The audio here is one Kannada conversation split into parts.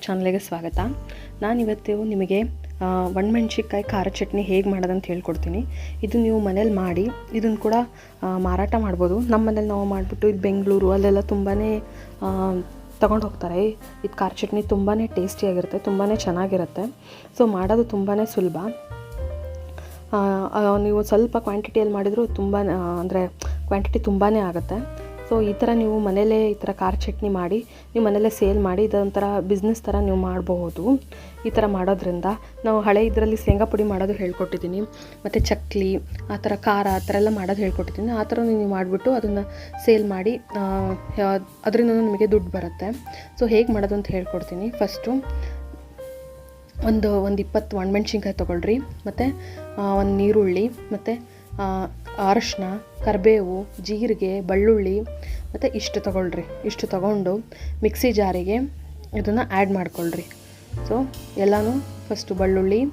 ಚಾನಲ್ಗೆ ಸ್ವಾಗತ. ನಾನಿವತ್ತು ನಿಮಗೆ ಒಣಮೆಣ್ಸಿಕಾಯಿ ಖಾರ ಚಟ್ನಿ ಹೇಗೆ ಮಾಡೋದಂತ ಹೇಳ್ಕೊಡ್ತೀನಿ. ಇದು ನೀವು ಮನೇಲಿ ಮಾಡಿ ಇದನ್ನು ಕೂಡ ಮಾರಾಟ ಮಾಡ್ಬೋದು. ನಮ್ಮ ಮನೇಲಿ ನಾವು ಮಾಡಿಬಿಟ್ಟು ಇದು ಬೆಂಗಳೂರು ಅಲ್ಲೆಲ್ಲ ತುಂಬಾ ತಗೊಂಡು ಹೋಗ್ತಾರೆ. ಇದು ಖಾರ ಚಟ್ನಿ ತುಂಬಾ ಟೇಸ್ಟಿಯಾಗಿರುತ್ತೆ ತುಂಬಾ ಚೆನ್ನಾಗಿರುತ್ತೆ. ಸೊ, ಮಾಡೋದು ತುಂಬಾ ಸುಲಭ. ನೀವು ಸ್ವಲ್ಪ ಕ್ವಾಂಟಿಟಿಯಲ್ಲಿ ಮಾಡಿದರೂ ತುಂಬ ಅಂದರೆ ಕ್ವಾಂಟಿಟಿ ತುಂಬಾ ಆಗುತ್ತೆ. ಸೊ ಈ ಥರ ನೀವು ಮನೇಲೇ ಈ ಥರ ಖಾರ ಚಟ್ನಿ ಮಾಡಿ, ನೀವು ಮನೇಲೇ ಸೇಲ್ ಮಾಡಿ, ಇದೊಂಥರ ಬಿಸ್ನೆಸ್ ಥರ ನೀವು ಮಾಡಬಹುದು ಈ ಥರ ಮಾಡೋದ್ರಿಂದ ನಾವು ಹಳೆ ಇದರಲ್ಲಿ ಶೇಂಗಾ ಪುಡಿ ಮಾಡೋದು ಹೇಳ್ಕೊಟ್ಟಿದ್ದೀನಿ, ಮತ್ತು ಚಕ್ಲಿ, ಆ ಥರ ಖಾರ, ಆ ಥರ ಎಲ್ಲ ಮಾಡೋದು ಹೇಳ್ಕೊಟ್ಟಿದ್ದೀನಿ. ಆ ಥರ ನೀವು ಮಾಡಿಬಿಟ್ಟು ಅದನ್ನು ಸೇಲ್ ಮಾಡಿ ಅದರಿಂದ ನಿಮಗೆ ದುಡ್ಡು ಬರುತ್ತೆ. ಸೊ ಹೇಗೆ ಮಾಡೋದು ಅಂತ ಹೇಳ್ಕೊಡ್ತೀನಿ. ಫಸ್ಟು ಒಂದು ಒಂದು ಇಪ್ಪತ್ತು ಒಣಮೆಣ್ಸಿನ್ಕಾಯಿ ತೊಗೊಳ್ರಿ, ಮತ್ತು ಒಂದು ನೀರುಳ್ಳಿ, ಮತ್ತು ಅರಶಿನ ಕರಿಬೇವು, ಜೀರಿಗೆ, ಬೆಳ್ಳುಳ್ಳಿ, ಮತ್ತು ಇಷ್ಟು ತೊಗೊಳ್ರಿ. ಇಷ್ಟು ತೊಗೊಂಡು ಮಿಕ್ಸಿ ಜಾರಿಗೆ ಇದನ್ನು ಆ್ಯಡ್ ಮಾಡ್ಕೊಳ್ರಿ. ಸೊ ಎಲ್ಲನೂ ಫಸ್ಟು ಬೆಳ್ಳುಳ್ಳಿ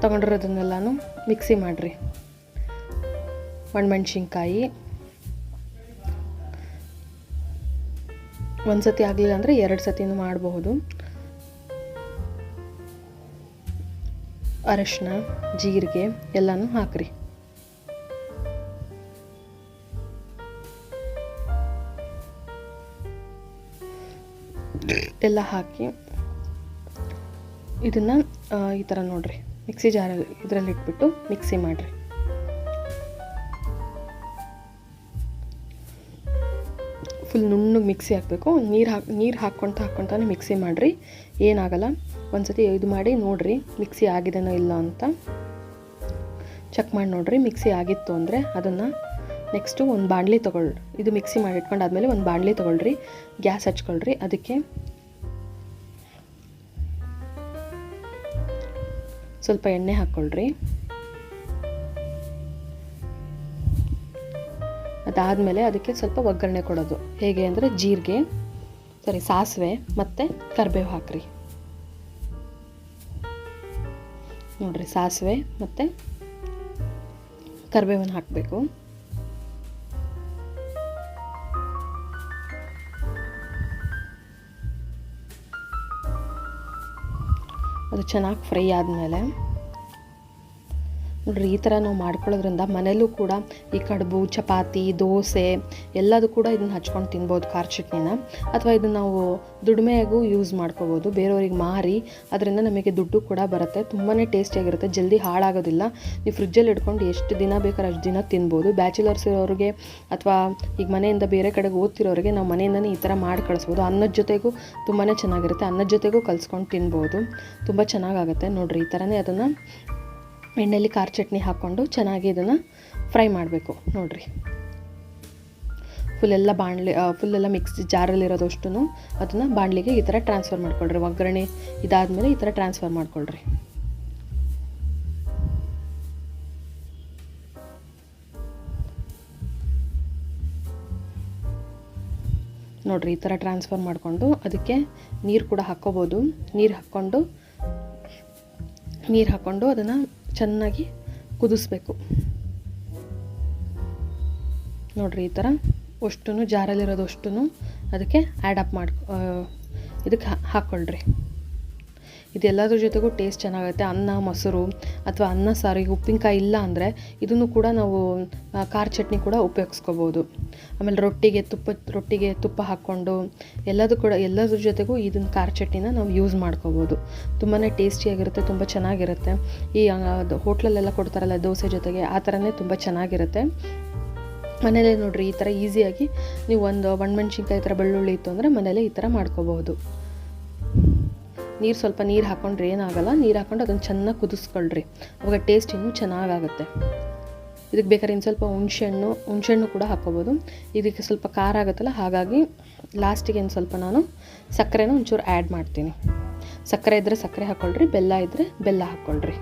ತೊಗೊಂಡಿರೋದನ್ನೆಲ್ಲನೂ ಮಿಕ್ಸಿ ಮಾಡಿರಿ. ಒಣಮೆಣ್ಸಿನ್ಕಾಯಿ ಒಂದು ಸತಿ ಆಗಲಿಲ್ಲ ಅಂದರೆ ಎರಡು ಸತಿನೂ ಮಾಡಬಹುದು. ಅರಶಿನ, ಜೀರಿಗೆ ಎಲ್ಲನೂ ಹಾಕ್ರಿ. ಎಲ್ಲ ಹಾಕಿ ಇದನ್ನು ಈ ಥರ ನೋಡ್ರಿ. ಮಿಕ್ಸಿ ಜಾರಲ್ಲಿ ಇದರಲ್ಲಿ ಇಟ್ಬಿಟ್ಟು ಮಿಕ್ಸಿ ಮಾಡಿರಿ. ಫುಲ್ ನುಣ್ಣಗೆ ಮಿಕ್ಸಿ ಹಾಕಬೇಕು. ನೀರು ಹಾಕಿ, ನೀರು ಹಾಕ್ಕೊತ ಹಾಕ್ಕೊತಾನೆ ಮಿಕ್ಸಿ ಮಾಡಿರಿ. ಏನಾಗಲ್ಲ. ಒಂದ್ಸತಿ ಇದು ಮಾಡಿ ನೋಡಿರಿ, ಮಿಕ್ಸಿ ಆಗಿದೆನೋ ಇಲ್ಲ ಅಂತ. ಚೆಕ್ ಮಾಡಿ ನೋಡಿರಿ, ಮಿಕ್ಸಿ ಆಗಿತ್ತು ಅಂದರೆ ಅದನ್ನು ನೆಕ್ಸ್ಟು ಒಂದು ಬಾಣಲಿ ತೊಗೊಳ್ಳಿ. ಇದು ಮಿಕ್ಸಿ ಮಾಡಿ ಇಟ್ಕೊಂಡಾದ್ಮೇಲೆ ಒಂದು ಬಾಣಲಿ ತೊಗೊಳ್ರಿ, ಗ್ಯಾಸ್ ಹಚ್ಕೊಳ್ರಿ. ಅದಕ್ಕೆ ಸ್ವಲ್ಪ ಎಣ್ಣೆ ಹಾಕ್ಕೊಳ್ರಿ. ಅದಾದಮೇಲೆ ಅದಕ್ಕೆ ಸ್ವಲ್ಪ ಒಗ್ಗರಣೆ ಕೊಡೋದು. ಹೇಗೆ ಅಂದರೆ ಜೀರಿಗೆ ಸಾರಿ ಸಾಸಿವೆ ಮತ್ತು ಕರಿಬೇವು ಹಾಕ್ರಿ. ನೋಡ್ರಿ ಸಾಸಿವೆ ಮತ್ತು ಕರಿಬೇವನ್ನು ಹಾಕಬೇಕು. ಅದು ಚೆನ್ನಾಗಿ ಫ್ರೈ ಆದಮೇಲೆ ನೋಡ್ರಿ ಈ ಥರ ನಾವು ಮಾಡ್ಕೊಳ್ಳೋದ್ರಿಂದ ಮನೇಲೂ ಕೂಡ ಈ ಕಡುಬು, ಚಪಾತಿ, ದೋಸೆ ಎಲ್ಲದೂ ಕೂಡ ಇದನ್ನು ಹಚ್ಕೊಂಡು ತಿನ್ಬೋದು ಖಾರ ಚಟ್ನಿನ ಅಥವಾ ಇದನ್ನು ನಾವು ದುಡಿಮೆಯಾಗೂ ಯೂಸ್ ಮಾಡ್ಕೋಬೋದು. ಬೇರೆಯವ್ರಿಗೆ ಮಾರಿ ಅದರಿಂದ ನಮಗೆ ದುಡ್ಡು ಕೂಡ ಬರುತ್ತೆ. ತುಂಬಾ ಟೇಸ್ಟಿಯಾಗಿರುತ್ತೆ. ಜಲ್ದಿ ಹಾಳಾಗೋದಿಲ್ಲ. ನೀವು ಫ್ರಿಜ್ಜಲ್ಲಿ ಇಟ್ಕೊಂಡು ಎಷ್ಟು ದಿನ ಬೇಕಾದ್ರೆ ಅಷ್ಟು ದಿನ ತಿನ್ಬೋದು. ಬ್ಯಾಚುಲರ್ಸ್ ಇರೋರಿಗೆ ಅಥವಾ ಈಗ ಮನೆಯಿಂದ ಬೇರೆ ಕಡೆಗೆ ಓದ್ತಿರೋರಿಗೆ ನಾವು ಮನೆಯಿಂದನೇ ಈ ಥರ ಮಾಡಿ ಕಳಿಸ್ಬೋದು. ಅನ್ನದ ಜೊತೆಗೂ ತುಂಬಾ ಚೆನ್ನಾಗಿರುತ್ತೆ. ಅನ್ನದ ಜೊತೆಗೂ ಕಲ್ಸ್ಕೊಂಡು ತಿನ್ಬೋದು. ತುಂಬ ಚೆನ್ನಾಗಾಗುತ್ತೆ. ನೋಡಿರಿ ಈ ಥರನೇ ಅದನ್ನು ಎಣ್ಣೆಯಲ್ಲಿ ಖಾರ ಚಟ್ನಿ ಹಾಕ್ಕೊಂಡು ಚೆನ್ನಾಗಿ ಇದನ್ನು ಫ್ರೈ ಮಾಡಬೇಕು. ನೋಡಿರಿ. ಫುಲ್ಲೆಲ್ಲ ಬಾಣಲೆ ಫುಲ್ಲೆಲ್ಲ ಮಿಕ್ಸ್ ಜಾರಲ್ಲಿರೋದಷ್ಟು ಅದನ್ನು ಬಾಣಲಿಗೆ ಈ ಥರ ಟ್ರಾನ್ಸ್ಫರ್ ಮಾಡ್ಕೊಳ್ರಿ. ಒಗ್ಗರಣೆ ಇದಾದಮೇಲೆ ಈ ಥರ ಟ್ರಾನ್ಸ್ಫರ್ ಮಾಡ್ಕೊಳ್ರಿ. ನೋಡಿರಿ, ಈ ಥರ ಟ್ರಾನ್ಸ್ಫರ್ ಮಾಡಿಕೊಂಡು ಅದಕ್ಕೆ ನೀರು ಕೂಡ ಹಾಕ್ಕೋಬೋದು. ನೀರು ಹಾಕ್ಕೊಂಡು ನೀರು ಹಾಕ್ಕೊಂಡು ಅದನ್ನು ಚೆನ್ನಾಗಿ ಕುದಿಸ್ಬೇಕು. ನೋಡಿರಿ ಈ ಥರ ಅಷ್ಟು ಜಾರಲ್ಲಿರೋದು ಅಷ್ಟು ಅದಕ್ಕೆ ಆ್ಯಡ್ ಅಪ್ ಮಾಡಿ ಇದಕ್ಕೆ ಹಾಕ್ಕೊಳ್ರಿ ಇದೆಲ್ಲದ್ರ ಜೊತೆಗೂ ಟೇಸ್ಟ್ ಚೆನ್ನಾಗುತ್ತೆ. ಅನ್ನ, ಮೊಸರು ಅಥವಾ ಅನ್ನ ಸಾರು ಈಗ ಉಪ್ಪಿನಕಾಯಿ ಇಲ್ಲ ಅಂದರೆ ಇದನ್ನು ಕೂಡ ನಾವು ಖಾರ ಚಟ್ನಿ ಕೂಡ ಉಪಯೋಗಿಸ್ಕೋಬೋದು. ಆಮೇಲೆ ರೊಟ್ಟಿಗೆ ತುಪ್ಪ ರೊಟ್ಟಿಗೆ ತುಪ್ಪ ಹಾಕ್ಕೊಂಡು ಎಲ್ಲದೂ ಕೂಡ, ಎಲ್ಲದ್ರ ಜೊತೆಗೂ ಇದನ್ನ ಖಾರ ಚಟ್ನಿನ ನಾವು ಯೂಸ್ ಮಾಡ್ಕೋಬೋದು. ತುಂಬಾ ಟೇಸ್ಟಿಯಾಗಿರುತ್ತೆ ತುಂಬ ಚೆನ್ನಾಗಿರುತ್ತೆ. ಈ ಹೋಟ್ಲಲ್ಲೆಲ್ಲ ಕೊಡ್ತಾರಲ್ಲ ದೋಸೆ ಜೊತೆಗೆ, ಆ ಥರನೇ ತುಂಬ ಚೆನ್ನಾಗಿರುತ್ತೆ. ಮನೇಲೇ ನೋಡಿರಿ, ಈ ಥರ ಈಸಿಯಾಗಿ ನೀವು ಒಂದು ಒಣಮೆಣ್ಸಿನ್ಕಾಯಿ ಥರ ಬೆಳ್ಳುಳ್ಳಿ ಇತ್ತು ಅಂದರೆ ಮನೇಲೇ ಈ ಥರ ಮಾಡ್ಕೋಬಹುದು ನೀರು ಸ್ವಲ್ಪ ನೀರು ಹಾಕ್ಕೊಂಡ್ರೆ ಏನಾಗಲ್ಲ, ನೀರು ಹಾಕ್ಕೊಂಡು ಅದನ್ನು ಚೆನ್ನಾಗಿ ಕುದಿಸ್ಕೊಳ್ರಿ. ಅವಾಗ ಟೇಸ್ಟ್ ಇನ್ನೂ ಚೆನ್ನಾಗಾಗುತ್ತೆ. ಇದಕ್ಕೆ ಬೇಕಾದ್ರೆ ಇನ್ನು ಸ್ವಲ್ಪ ಹುಣ್ಸೆಹಣ್ಣು ಹುಣ್ಸೆಹಣ್ಣು ಕೂಡ ಹಾಕ್ಕೋಬೋದು. ಇದಕ್ಕೆ ಸ್ವಲ್ಪ ಖಾರ ಆಗುತ್ತಲ್ಲ, ಹಾಗಾಗಿ ಲಾಸ್ಟಿಗೆ ಇನ್ನು ಸ್ವಲ್ಪ ನಾನು ಸಕ್ಕರೆನ ಒಂಚೂರು ಆ್ಯಡ್ ಮಾಡ್ತೀನಿ. ಸಕ್ಕರೆ ಇದ್ದರೆ ಸಕ್ಕರೆ ಹಾಕ್ಕೊಳ್ರಿ ಬೆಲ್ಲ ಇದ್ದರೆ ಬೆಲ್ಲ ಹಾಕ್ಕೊಳ್ರಿ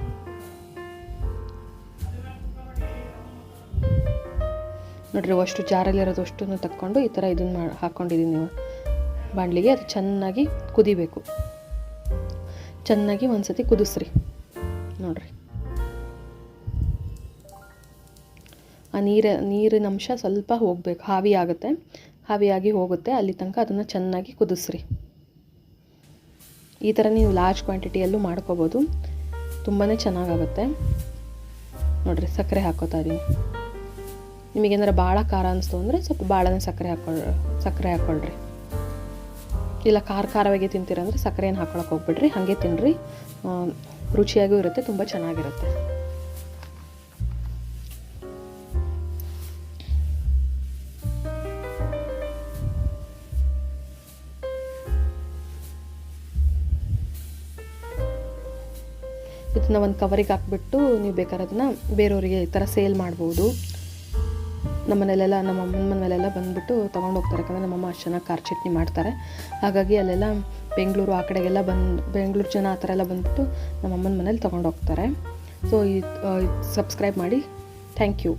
ನೋಡ್ರಿ, ಅಷ್ಟು ಜಾರಲ್ಲಿರೋದು ಅಷ್ಟನ್ನು ತಕ್ಕೊಂಡು ಈ ಥರ ಇದನ್ನು ಮಾ ಹಾಕ್ಕೊಂಡಿದ್ದೀನಿ ನೀವು. ಬಾಣಲಿಗೆ ಅದು ಚೆನ್ನಾಗಿ ಕುದಿಬೇಕು. ಚೆನ್ನಾಗಿ ಒಂದ್ಸತಿ ಕುದಿಸ್ರಿ. ನೋಡ್ರಿ. ಆ ನೀರು ನೀರಿನ ಅಂಶ ಸ್ವಲ್ಪ ಹೋಗಬೇಕು, ಹಾವಿ ಆಗುತ್ತೆ. ಹಾವಿಯಾಗಿ ಹೋಗುತ್ತೆ. ಅಲ್ಲಿ ತನಕ ಅದನ್ನು ಚೆನ್ನಾಗಿ ಕುದಿಸ್ರಿ. ಈ ಥರ ನೀವು ಲಾರ್ಜ್ ಕ್ವಾಂಟಿಟಿಯಲ್ಲೂ ಮಾಡ್ಕೋಬೋದು. ತುಂಬಾ ಚೆನ್ನಾಗಾಗುತ್ತೆ. ನೋಡಿರಿ, ಸಕ್ಕರೆ ಹಾಕೋತಾ ಇದ್ದೀನಿ ನಿಮಗೇನಾರ ಭಾಳ ಖಾರ ಅನಿಸ್ತು ಅಂದರೆ ಸ್ವಲ್ಪ ಭಾಳನೇ ಸಕ್ಕರೆ ಹಾಕೊಳ್ಳಿ ಸಕ್ಕರೆ ಹಾಕ್ಕೊಳ್ರಿ ಇಲ್ಲ ಖಾರ ಖಾರವಾಗಿ ತಿಂತೀರಂದ್ರೆ ಸಕ್ಕರೆ ಏನು ಹಾಕೊಳಕ್ಕೆ ಹೋಗ್ಬಿಡ್ರಿ. ಹಾಗೆ ತಿನ್ನಿರಿ ರುಚಿಯಾಗೂ ಇರುತ್ತೆ, ತುಂಬ ಚೆನ್ನಾಗಿರುತ್ತೆ. ಇದನ್ನ ಒಂದು ಕವರಿಗೆ ಹಾಕ್ಬಿಟ್ಟು ನೀವು ಬೇಕಾದ್ರೆ ಅದನ್ನ ಬೇರೆಯವರಿಗೆ ಈ ಥರ ಸೇಲ್ ಮಾಡ್ಬೋದು. ನಮ್ಮ ಮನೇಲೆಲ್ಲ ನಮ್ಮ ಅಮ್ಮನ ಮನೆಯಲ್ಲೆಲ್ಲ ಬಂದುಬಿಟ್ಟು ತೊಗೊಂಡು ಹೋಗ್ತಾರೆ. ಯಾಕಂದರೆ ನಮ್ಮಮ್ಮ ಅಷ್ಟು ಚೆನ್ನಾಗಿ ಖಾರ ಚಟ್ನಿ ಮಾಡ್ತಾರೆ. ಹಾಗಾಗಿ ಅಲ್ಲೆಲ್ಲ ಬೆಂಗಳೂರು ಆ ಕಡೆಗೆಲ್ಲ ಬಂದು, ಬೆಂಗಳೂರು ಜನ ಆ ಥರ ಎಲ್ಲ ಬಂದುಬಿಟ್ಟು ನಮ್ಮ ಅಮ್ಮನ ಮನೇಲಿ ತೊಗೊಂಡು ಹೋಗ್ತಾರೆ. ಸೊ ಇದು ಸಬ್ಸ್ಕ್ರೈಬ್ ಮಾಡಿ. Thank you